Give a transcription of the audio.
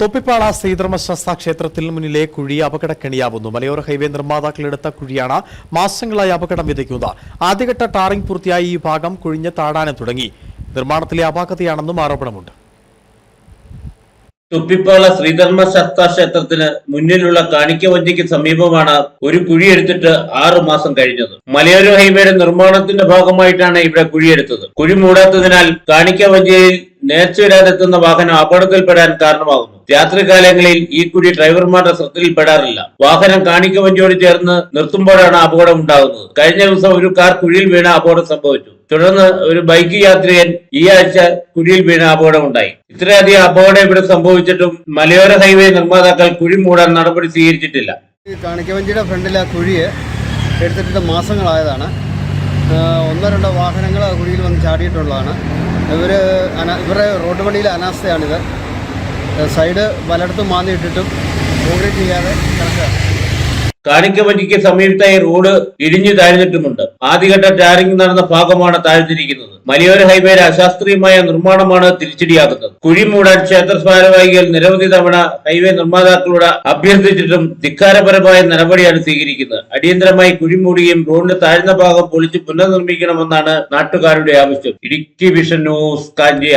തൊപ്പിപ്പാള ശ്രീധർമ്മശാസ്ത്ര ക്ഷേത്രത്തിന് മുന്നിലെ കുഴി അപകടക്കെണിയാവുന്നു. മലയോര ഹൈവേ നിർമ്മാതാക്കളെടുത്ത കുഴിയാണ് മാസങ്ങളായി അപകടം വിതയ്ക്കുന്നത്. ആദ്യഘട്ട ടാറിംഗ് പൂർത്തിയായി ഈ ഭാഗം കുഴിഞ്ഞ് താടാനും തുടങ്ങി. നിർമ്മാണത്തിലെ അപാകതയാണെന്നും ആരോപണമുണ്ട്. തുപ്പിപ്പാള ശ്രീധർമ്മ ശാസ്താ ക്ഷേത്രത്തിന് മുന്നിലുള്ള കാണിക്കവഞ്ചിക്ക് സമീപമാണ് ഒരു കുഴിയെടുത്തിട്ട് ആറു മാസം കഴിഞ്ഞത്. മലയോര ഹൈവേയുടെ നിർമ്മാണത്തിന്റെ ഭാഗമായിട്ടാണ് ഇവിടെ കുഴിയെടുത്തത്. കുഴി മൂടാത്തതിനാൽ കാണിക്കവഞ്ചിയിൽ നേർച്ചയിടാതെത്തുന്ന വാഹനം അപകടത്തിൽപ്പെടാൻ കാരണമാകുന്നു. രാത്രികാലങ്ങളിൽ ഈ കുഴി ഡ്രൈവർമാരുടെ ശ്രദ്ധയിൽപ്പെടാറില്ല. വാഹനം കാണിക്ക വണ്ടിയോട് ചേർന്ന് നിർത്തുമ്പോഴാണ് അപകടം ഉണ്ടാകുന്നത്. കഴിഞ്ഞ ദിവസം ഒരു കാർ കുഴിയിൽ വീണ അപകടം സംഭവിച്ചു. തുടർന്ന് ഒരു ബൈക്ക് യാത്രികൻ ഈ ആഴ്ച കുഴിയിൽ വീണ അപകടമുണ്ടായി. ഇത്രയധികം അപകടം ഇവിടെ സംഭവിച്ചിട്ടും മലയോര ഹൈവേ നിർമ്മാതാക്കൾ കുഴി മൂടാൻ നടപടി സ്വീകരിച്ചിട്ടില്ല. കാണിക്കവഞ്ചിയുടെ ഫ്രണ്ടിലെ ആ കുഴിയെ എടുത്തിട്ട് മാസങ്ങളായതാണ്. ഒന്നോ രണ്ടോ വാഹനങ്ങൾ ആ കുഴിയിൽ വന്ന് ചാടിയിട്ടുള്ളതാണ്. ഇവർ ഇവരുടെ റോഡ് പണിയിലെ അനാസ്ഥയാണിത്. സൈഡ് പലയിടത്തും മാന്തിയിട്ടിട്ടും കോൺക്രീറ്റ് ചെയ്യാതെ കിടക്കുക കാണിക്കവഞ്ചിക്ക് സമീപത്തായി റോഡ് ഇടിഞ്ഞു താഴ്ന്നിട്ടുമുണ്ട്. ആദ്യഘട്ട ടാറിംഗ് നടന്ന ഭാഗമാണ് താഴ്ന്നിരിക്കുന്നത്. മലയോര ഹൈവേയുടെ അശാസ്ത്രീയമായ നിർമ്മാണമാണ് തിരിച്ചടിയാകുന്നത്. കുഴി മൂടാൻ ക്ഷേത്ര ഭാരവാഹികൾ നിരവധി തവണ ഹൈവേ നിർമ്മാതാക്കളോട് അഭ്യർത്ഥിച്ചിട്ടും ധിക്കാരപരമായ നടപടിയാണ് സ്വീകരിക്കുന്നത്. അടിയന്തരമായി കുഴി മൂടുകയും റോഡിന്റെ താഴ്ന്ന ഭാഗം പൊളിച്ച് പുനർനിർമ്മിക്കണമെന്നാണ് നാട്ടുകാരുടെ ആവശ്യം. Idukki vision news Kanjia